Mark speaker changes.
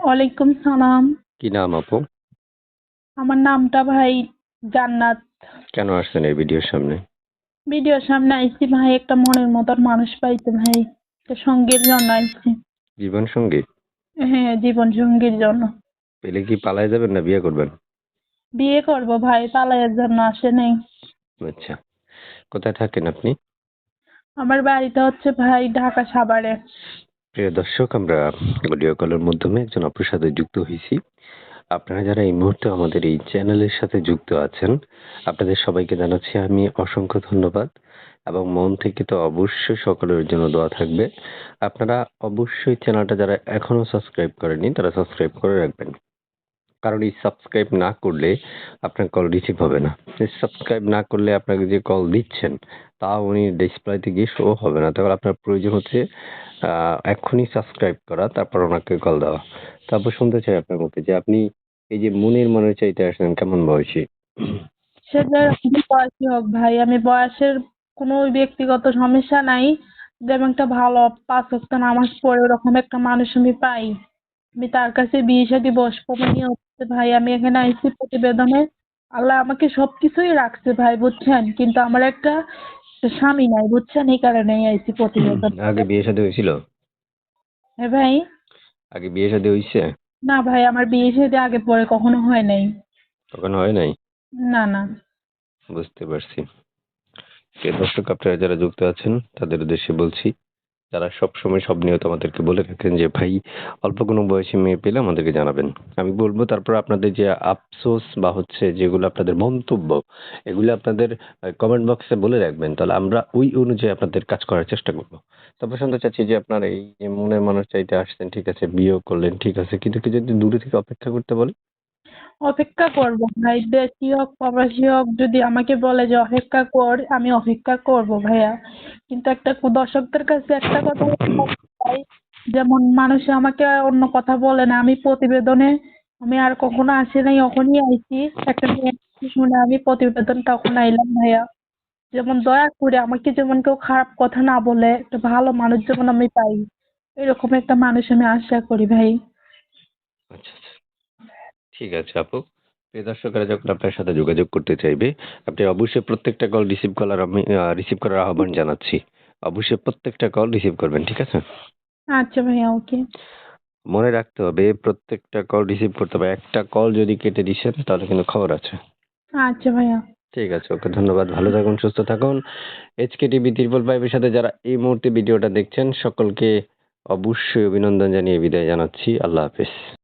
Speaker 1: ওয়ালাইকুম সালাম।
Speaker 2: কি নাম আপু?
Speaker 1: আমার নামটা ভাই জান্নাত।
Speaker 2: কেন আসছেন এই ভিডিওর সামনে?
Speaker 1: ভিডিওর সামনে আইছি ভাই একটা মনের মতন মানুষ পাইতে ভাই একটা সঙ্গীর জন্য আইছি।
Speaker 2: জীবন সঙ্গী?
Speaker 1: হ্যাঁ জীবন সঙ্গীর জন্য।
Speaker 2: পেলে কি পালায় যাবেন না বিয়ে করবেন?
Speaker 1: বিয়ে করব ভাই পালাইয়ের জন্য আসে নাই।
Speaker 2: আচ্ছা কোথায় থাকেন আপনি?
Speaker 1: আমার বাড়িটা হচ্ছে ভাই ঢাকা সাভারে।
Speaker 2: প্রিয় দর্শক, আমরা ভিডিও কলের মাধ্যমে একজন আপুর সাথে যুক্ত হয়েছি। আপনারা যারা এই মুহূর্তে আমাদের এই চ্যানেলের সাথে যুক্ত আছেন, আপনাদের সবাইকে জানাচ্ছি আমি অসংখ্য ধন্যবাদ এবং মন থেকে তো অবশ্যই সকলের জন্য দোয়া থাকবে। আপনারা অবশ্যই চ্যানেলটা যারা এখনও সাবস্ক্রাইব করেনি তারা সাবস্ক্রাইব করে রাখবেন। কারণ এই সাবস্ক্রাইব না করলে আপনার কল রিসিভ হবে না। সাবস্ক্রাইব না করলে আপনাকে যে কল দিচ্ছেন, তা উনি ডিসপ্লেতে গিয়ে শো হবে না। তাহলে আপনার প্রয়োজন হচ্ছে এক্ষুনি সাবস্ক্রাইব করা, তারপর ওনাকে কল দেওয়া। তারপর শুনতে চাই আপনার মুখে যে আপনি এই যে মনের মনের চাইতে আসলেন কেমন বয়সী?
Speaker 1: বয়সী হোক ভাই। আমি বয়সের কোনো ব্যক্তিগত সমস্যা নাই। যেমন একটা ভালো পাঁচ ওয়াক্ত নামাজ পড়ে ওরকম একটা মানুষ আমি পাই। আমি তার কাছে বিয়ে শাদী বসবো মানে হচ্ছে ভাই। আমি এখানে আইসি প্রতিবেদনে। আল্লাহ আমাকে সবকিছুই রাখছে ভাই, বুঝছেন? কিন্তু আমার একটা স্বামী নাই বুঝছেন? এই কারণে আইসি প্রতিবেদন
Speaker 2: আগে বিয়ে শাদী হয়েছিল?
Speaker 1: হ্যাঁ ভাই।
Speaker 2: আগে বিয়ে শাদী হয়েছে
Speaker 1: না ভাই আমার বিয়ে শাদী আগে পরে কখনো হয় নাই।
Speaker 2: কখনো হয় নাই?
Speaker 1: না না।
Speaker 2: বুঝতে পারছি। কে দর্শক আপনারা যারা যুক্ত আছেন তাদের উদ্দেশ্যে বলছি যারা সবসময় সব নিয়ত আমাদেরকে বলে থাকেন যে, ভাই, অল্প কোনো বয়সী মেয়ে পেলে আমাদেরকে জানাবেন। আমি বলব, তারপর আপনাদের যে আফসোস বা হচ্ছে যেগুলো আপনাদের মন্তব্য, এগুলো আপনাদের কমেন্ট বক্সে বলে রাখবেন। তাহলে আমরা ওই অনুযায়ী আপনাদের কাজ করার চেষ্টা করব। তারপর শুনতে চাচ্ছি যে আপনার এই মনের মানুষ চাইতে আসছেন, ঠিক আছে, বিয়েও করলেন, ঠিক আছে, কিন্তু কি যদি দূরে থেকে অপেক্ষা করতে বলে
Speaker 1: অপেক্ষা করব ভাই। দেশি হোক প্রবাসী হোক, যদি আমাকে বলে যে অপেক্ষা কর, আমি অপেক্ষা করব ভাইয়া। কিন্তু একটা দর্শকদের কাছে একটা কথা যেমন মানুষে আমাকে অন্য কথা বলে না। আমি প্রতিবেদনে, আমি আর কখনো আসি নাই, এখনই আইছি। একটা শুনে আমি প্রতিবেদন তখন আইলাম ভাইয়া। যেমন দয়া করে আমাকে যেমন কেউ খারাপ কথা না বলে, একটা ভালো মানুষ যেমন আমি পাই, এরকম একটা মানুষ আমি আশা করি ভাই।
Speaker 2: আচ্ছা ঠিক আছে আপু। প্রিয় দর্শকরা যখন আপনার সাথে যোগাযোগ করতে চাইবে আপনি অবশ্যই প্রত্যেকটা কল রিসিভ করার আমি রিসিভ করার আহ্বান জানাচ্ছি। অবশ্যই প্রত্যেকটা কল রিসিভ করবেন ঠিক আছে?
Speaker 1: আচ্ছা ভাইয়া ওকে।
Speaker 2: মনে রাখতে হবে প্রত্যেকটা কল রিসিভ করতে হবে। একটা কল যদি কেটে দিচ্ছেন তাহলে কিন্তু খবর আছে।
Speaker 1: আচ্ছা ভাইয়া।
Speaker 2: ঠিক আছে ওকে ধন্যবাদ। ভালো থাকুন সুস্থ থাকুন। এইচকে টিভি ত্রিপল ফাইভের সাথে যারা এই মুহূর্তে ভিডিওটা দেখছেন সকলকে অবশ্যই অভিনন্দন জানিয়ে বিদায় জানাচ্ছি। আল্লাহ হাফেজ।